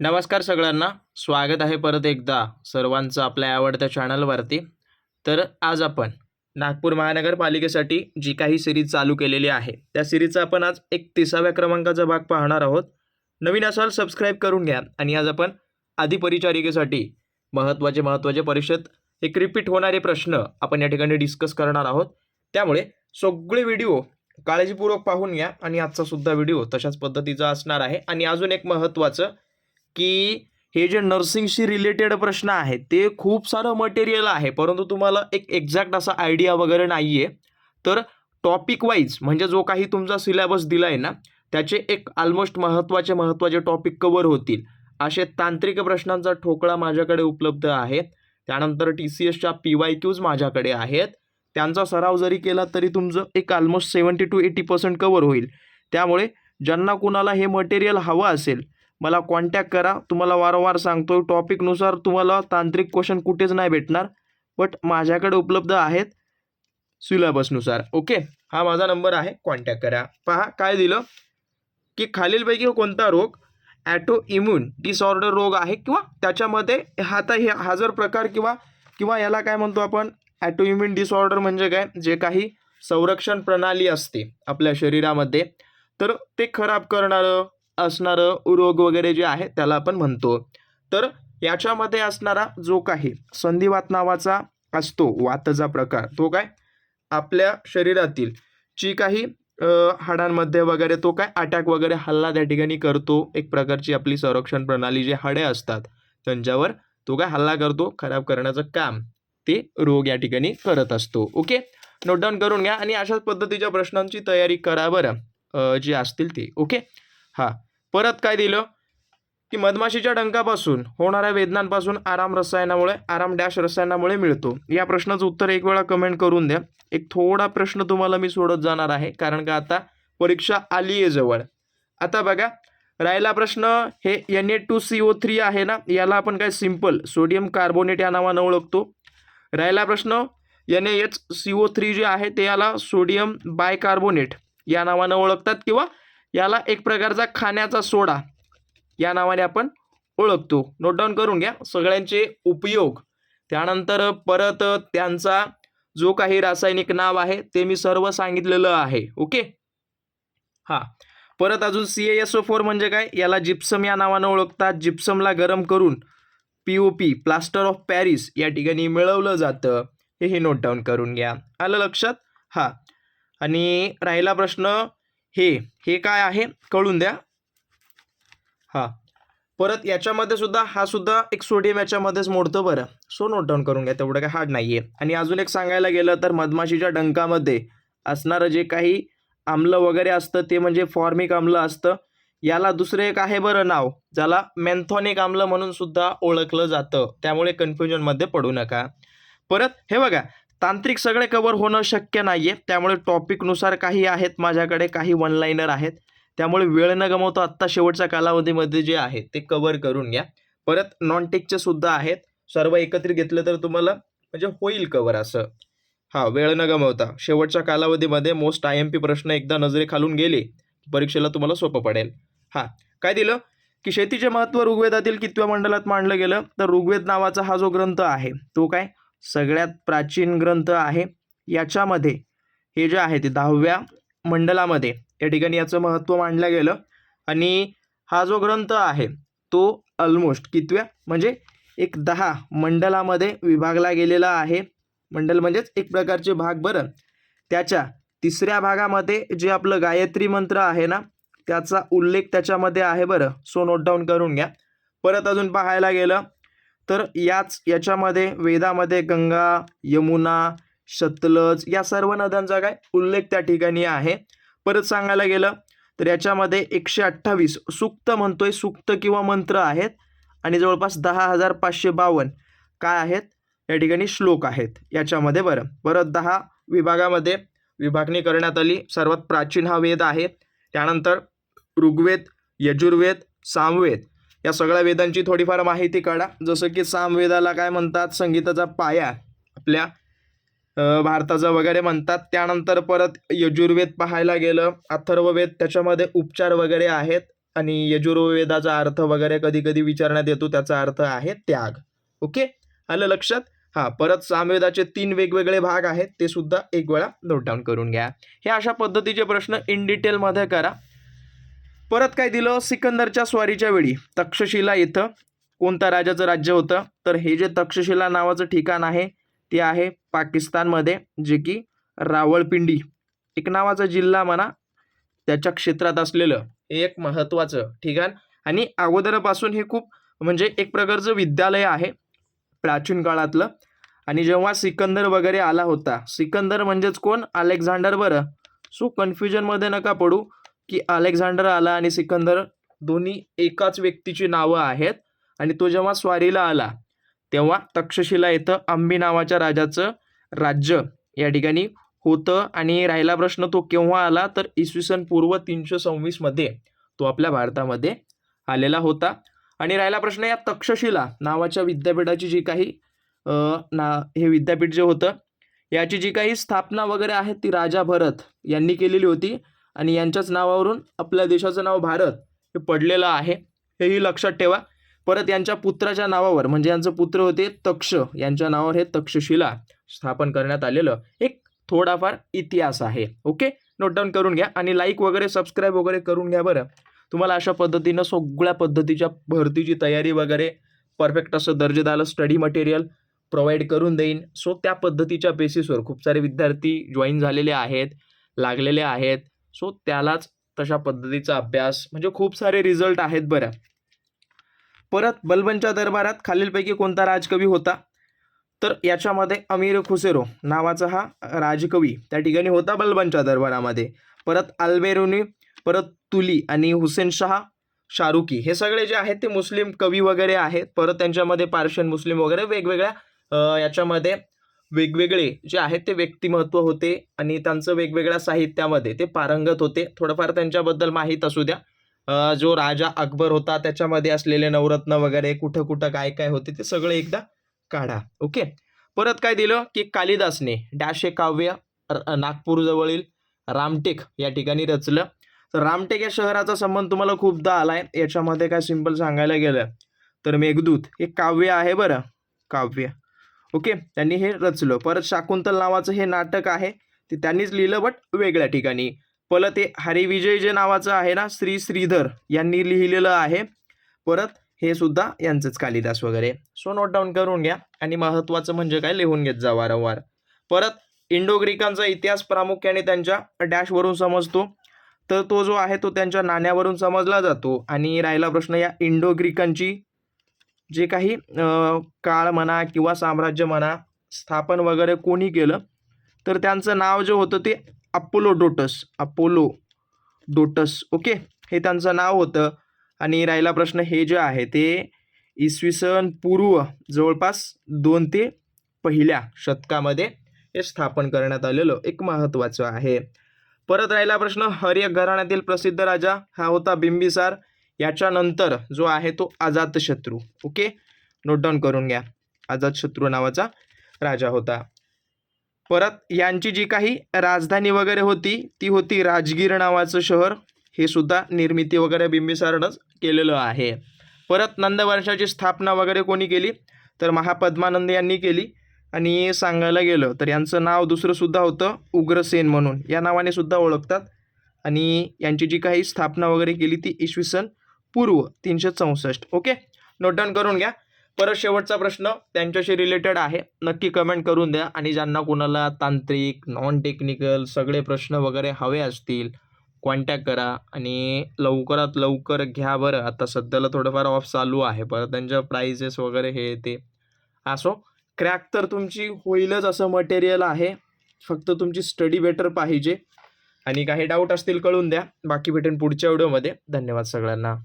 नमस्कार सगळ्यांना. स्वागत आहे परत एकदा सर्वांचं आपल्या आवडत्या चॅनलवरती. तर आज आपण नागपूर महानगरपालिकेसाठी जी काही सिरीज चालू केलेली आहे त्या सिरीजचा आपण आज एक तिसाव्या क्रमांकाचा भाग पाहणार आहोत. नवीन असाल सबस्क्राईब करून घ्या आणि आज आपण आधी परिचारिकेसाठी महत्त्वाचे महत्त्वाचे परिषद एक रिपीट होणारे प्रश्न आपण या ठिकाणी डिस्कस करणार आहोत. त्यामुळे सगळे व्हिडिओ काळजीपूर्वक पाहून घ्या आणि आजचा सुद्धा व्हिडिओ तशाच पद्धतीचा असणार आहे. आणि अजून एक महत्त्वाचं की हे जे नर्सिंगशी रिलेटेड प्रश्न आहेत ते खूप सारं मटेरियल आहे परंतु तुम्हाला एक एक्झॅक्ट असा आयडिया वगैरे नाही आहे तर टॉपिक वाईज म्हणजे जो काही तुमचा सिलेबस दिला आहे ना त्याचे एक ऑलमोस्ट महत्त्वाचे महत्त्वाचे टॉपिक कवर होतील. असे तांत्रिक प्रश्नांचा ठोकळा माझ्याकडे उपलब्ध आहे. त्यानंतर टी सी एसच्या पी वाय क्यूज माझ्याकडे आहेत. त्यांचा सराव जरी केला तरी तुमचं एक almost seventy two eighty percent cover होईल. त्यामुळे ज्यांना कुणाला हे मटेरियल हवं असेल मला कॉन्टॅक्ट करा. तुम्हाला वारंवार सांगतो टॉपिकनुसार तुम्हाला तांत्रिक क्वेश्चन कुठेच नाही भेटणार बट माझ्याकडे उपलब्ध आहेत सिलेबसनुसार ओके हा माझा नंबर आहे. कॉन्टॅक्ट करा. पहा काय दिलं? की खालीलपैकी कोणता रोग ॲटो इम्युन डिसऑर्डर रोग आहे किंवा त्याच्यामध्ये हाता हे हा जर प्रकार किंवा किंवा याला काय म्हणतो आपण? ॲटो इम्युन डिसऑर्डर म्हणजे काय? जे काही संरक्षण प्रणाली असते आपल्या शरीरामध्ये. तर ते खराब करणारं असणारं रोग वगैरे जे आहे त्याला आपण म्हणतो. तर याच्यामध्ये असणारा जो काही संधिवात नावाचा असतो वातचा प्रकार तो काय? आपल्या शरीरातील जी काही हाडांमध्ये वगैरे तो काय? अटॅक वगैरे हल्ला त्या ठिकाणी करतो. एक प्रकारची आपली संरक्षण प्रणाली जे हाडे असतात त्यांच्यावर तो काय हल्ला करतो खराब करण्याचं काम ते रोग या ठिकाणी करत असतो. ओके? नोट डाऊन करून घ्या आणि अशाच पद्धतीच्या प्रश्नांची तयारी करा बरं जे जी असतील ती. ओके? हां. परत काय दिलं? की मधमाशीच्या डंकापासून होणाऱ्या वेदनांपासून आराम रसायनामुळे आराम डॅश रसायनामुळे मिळतो. या प्रश्नाचं उत्तर एक वेळा कमेंट करून द्या. एक थोडा प्रश्न तुम्हाला मी सोडत जाणार आहे कारण का आता परीक्षा आली आहे जवळ. आता बघा राहिला प्रश्न हे N A two C O three आहे ना याला आपण काय सिंपल सोडियम कार्बोनेट या नावानं ओळखतो. राहिला प्रश्न N H C O three जे आहे ते याला सोडियम बायकार्बोनेट या नावानं ओळखतात किंवा याला एक प्रकारचा खाण्याचा सोडा. या नावाने आपण ओळखतो. नोट डाऊन करून घ्या. सगळ्यांचे उपयोग. त्यानंतर परत त्यांचा जो काही रासायनिक नाव आहे ते मी सर्व सांगितलेलं आहे. ओके? हां. परत अजून सी एस ओ फोर म्हणजे काय? याला जिप्सम या नावानं ओळखतात. जिप्समला गरम करून P O P plaster of Paris या ठिकाणी मिळवलं जातं. हेही नोट डाऊन करून घ्या. आलं लक्षात? हां. आणि राहिला प्रश्न हे हे काय आहे? कळून द्या. हां. परत याच्यामध्ये सुद्धा हा सुद्धा एक सोडियम याच्यामध्येच मोडतो बरं. सो नोट डाऊन करून घ्या तेवढं काय हार्ड नाही आहे आणि अजून एक सांगायला गेलं तर मधमाशीच्या डंकामध्ये असणारं जे काही आम्ल वगैरे असतं ते म्हणजे फॉर्मिक आम्ल असतं. याला दुसरं एक आहे बरं नाव ज्याला मेन्थॉनिक आम्ल म्हणून सुद्धा ओळखलं जातं. त्यामुळे कन्फ्युजनमध्ये पडू नका. परत हे बघा तांत्रिक सगळे कवर होणं शक्य नाही आहे त्यामुळे टॉपिकनुसार काही आहेत माझ्याकडे काही वन लाईनर आहेत. त्यामुळे वेळ न गमवता आत्ता शेवटच्या कालावधीमध्ये जे आहे ते कवर करून घ्या. परत नॉन टेकचे सुद्धा आहेत. सर्व एकत्रित घेतलं तर तुम्हाला म्हणजे होईल कवर असं. हां वेळ न गमवता. शेवटच्या कालावधीमध्ये मोस्ट आय एम पी प्रश्न एकदा नजरेखालून गेले परीक्षेला तुम्हाला सोपं पडेल. हां काय दिलं? की शेतीचे महत्त्व ऋग्वेदातील कितव्या मंडलात मांडलं गेलं? तर ऋग्वेद नावाचा हा जो ग्रंथ आहे तो काय? सगळ्यात प्राचीन ग्रंथ आहे. याच्यामध्ये हे जे आहे ते दहाव्या मंडलामध्ये या ठिकाणी याचं महत्त्व मांडलं गेलं. आणि हा जो ग्रंथ आहे तो ऑलमोस्ट कितव्या? म्हणजे एक दहा मंडलामध्ये विभागला गेलेला आहे. मंडल म्हणजेच एक प्रकारचे भाग बरं. त्याच्या तिसऱ्या भागामध्ये जे आपलं गायत्री मंत्र आहे ना त्याचा उल्लेख त्याच्यामध्ये आहे बरं. सो नोट डाऊन करून घ्या. परत अजून पाहायला गेलं तर याच याच्यामध्ये वेदामध्ये गंगा यमुना सतलज या सर्व नद्यांचा काय उल्लेख त्या ठिकाणी आहे. परत सांगायला गेलं तर याच्यामध्ये एकशे अठ्ठावीस सुक्त म्हणतोय सुक्त किंवा मंत्र आहेत आणि जवळपास दहा हजार पाचशे बावन्न काय आहेत? या ठिकाणी श्लोक आहेत. याच्यामध्ये बरं परत दहा विभागामध्ये विभागणी करण्यात आली. सर्वात प्राचीन हा वेद आहे. त्यानंतर ऋग्वेद यजुर्वेद सामवेद. या सगळ्या वेदांची थोडीफार माहिती काढा. जसं की सामवेदाला काय म्हणतात? संगीताचा पाया आपल्या भारताचा वगैरे म्हणतात. त्यानंतर परत यजुर्वेद पाहायला गेलं. अथर्ववेद त्याच्यामध्ये उपचार वगैरे आहेत. आणि यजुर्वेदाचा अर्थ वगैरे कधी कधी विचारण्यात येतो. त्याचा अर्थ आहे त्याग. ओके? आलं लक्षात? हां परत सामवेदाचे तीन वेगवेगळे भाग आहेत. ते सुद्धा एक वेळा नोट डाऊन करून घ्या. हे अशा पद्धतीचे प्रश्न इन डिटेलमध्ये करा. परत काय दिलं? सिकंदरच्या स्वारीच्या वेळी. तक्षशिला इथं. कोणत्या राजाचं राज्य होतं? तर हे जे तक्षशिला नावाचं ठिकाण आहे ते आहे पाकिस्तानमध्ये जे की रावळपिंडी. एक नावाचा जिल्हा म्हणा त्याच्या क्षेत्रात असलेलं हे एक महत्त्वाचं ठिकाण. आणि अगोदरपासून हे खूप म्हणजे एक प्रकारचं विद्यालय आहे प्राचीन काळातलं. आणि जेव्हा सिकंदर वगैरे आला होता सिकंदर म्हणजेच कोण? अलेक्झांडर बरं. सो कन्फ्युजनमध्ये नका पडू. की अलेक्झांडर आला आणि सिकंदर दोन्ही एकाच व्यक्तीची नावं आहेत. आणि तो जेव्हा स्वारीला आला तेव्हा तक्षशिला इथं अंबी नावाच्या राजाचं राज्य या ठिकाणी होतं. आणि राहिला प्रश्न तो केव्हा आला? तर इसवी सन पूर्व तीनशे सव्वीसमध्ये तो आपल्या भारतामध्ये आलेला होता. आणि राहिला प्रश्न या तक्षशिला नावाच्या विद्यापीठाची जी काही ना हे विद्यापीठ जे होतं याची जी काही स्थापना वगैरे आहे ती राजा भरत यांनी केलेली होती. आणि यांच्याच नावावरून आपल्या देशाचं नाव भारत हे पडलेलं आहे. हेही लक्षात ठेवा. परत यांच्या पुत्राच्या नावावर म्हणजे यांचं पुत्र होते तक्ष. यांच्या नावावर हे तक्षशिला स्थापन करण्यात आलेलं एक थोडाफार इतिहास आहे. ओके? नोट डाऊन करून घ्या आणि लाईक वगैरे सबस्क्राईब वगैरे करून घ्या बरं. तुम्हाला अशा पद्धतीनं सगळ्या पद्धतीच्या भरतीची तयारी वगैरे परफेक्ट असं दर्जेदार स्टडी मटेरियल प्रोव्हाइड करून देईन. सो त्या पद्धतीच्या बेसिसवर खूप सारे विद्यार्थी जॉईन झालेले आहेत लागलेले आहेत. सो त्यालाच तशा पद्धतीचा अभ्यास म्हणजे खूप सारे रिझल्ट आहेत बऱ्या परत बलबनच्या दरबारात खालीलपैकी कोणता राजकवी होता? तर याच्यामध्ये अमीर खुसेरो नावाचा हा राजकवी त्या ठिकाणी होता बलबनच्या दरबारामध्ये. परत अल्बेरुनी परत तुली आणि हुसेन शहा शारुकी हे सगळे जे आहेत ते मुस्लिम कवी वगैरे आहेत. परत त्यांच्यामध्ये पार्शियन मुस्लिम वगैरे वेगवेगळ्या याच्यामध्ये वेगवेगळे जे आहेत ते व्यक्तिमत्व होते आणि त्यांचं वेगवेगळ्या साहित्यामध्ये ते पारंगत होते. थोडंफार त्यांच्याबद्दल माहीत असू द्या. जो राजा अकबर होता त्याच्यामध्ये असलेले नवरत्न वगैरे कुठं कुठं काय काय होते ते सगळं एकदा काढा. ओके? परत काय दिलं? की कालिदासने डॅश हे काव्य नागपूरजवळील रामटेक या ठिकाणी रचलं. तर रामटेक या शहराचा संबंध तुम्हाला खूपदा आलाय. याच्यामध्ये काय सिंपल सांगायला गेलं तर मेघदूत हे काव्य आहे बरं. काव्य. ओके? त्यांनी हे रचलं. परत शाकुंतल नावाचं हे नाटक आहे. ते त्यांनीच लिहिलं बट वेगळ्या ठिकाणी. परत ते हरिविजय जे नावाचं आहे ना श्री श्रीधर यांनी लिहिलेलं आहे. परत हे सुद्धा यांचंच कालिदास वगैरे. सो नोट डाऊन करून घ्या. आणि महत्त्वाचं म्हणजे काय? लिहून घेत जा वारंवार. परत इंडो ग्रीकांचा इतिहास प्रामुख्याने त्यांच्या डॅशवरून समजतो. तर तो जो आहे तो त्यांच्या नाण्यावरून समजला जातो. आणि राहिला प्रश्न या इंडो ग्रीकांची जे काही काळ म्हणा किंवा साम्राज्य म्हणा स्थापन वगैरे कोणी केलं तर त्यांचं नाव जे होतं ते Apollo dots Apollo dots okay? हे त्यांचं नाव होतं. आणि राहिला प्रश्न हे जे आहे ते इसवी सन पूर्व जवळपास दोन ते पहिल्या शतकामध्ये हे स्थापन करण्यात आलेलं एक महत्त्वाचं आहे. परत राहिला प्रश्न हरिय घराण्यातील प्रसिद्ध राजा हा होता बिंबिसार. याच्यानंतर जो आहे तो अजातशत्रू ओके? नोट डाऊन करून घ्या. अजातशत्रू नावाचा राजा होता. परत यांची जी काही राजधानी वगैरे होती ती होती राजगीर नावाचं शहर. हे सुद्धा निर्मिती वगैरे बिंबिसारणच केलेलं आहे. परत नंदवंशाची स्थापना वगैरे कोणी केली? तर महापद्मानंद यांनी केली. आणि सांगायला गेलं तर यांचं नाव दुसरंसुद्धा होतं उग्रसेन म्हणून. या नावाने सुद्धा ओळखतात. आणि यांची जी काही स्थापना वगैरे केली ती इसवी सन पूर्व तीनशे चौसष्ट. ओके? नोट डाऊन करून घ्या. परत शेवटचा प्रश्न त्यांच्याशी रिलेटेड आहे. नक्की कमेंट करून द्या. आणि ज्यांना कोणाला तांत्रिक नॉन टेक्निकल सगळे प्रश्न वगैरे हवे असतील कॉन्टॅक्ट करा. आणि लवकरात लवकर घ्या बरं. आता सध्याला थोडंफार ऑफ चालू आहे. परत त्यांच्या प्राइजेस वगैरे हे ते. असो. क्रॅक तर तुमची होईलच असं मटेरियल आहे. फक्त तुमची स्टडी बेटर पाहिजे. आणि काही डाऊट असतील कळून द्या. बाकी भेटेन पुढच्या व्हिडिओमध्ये धन्यवाद सगळ्यांना.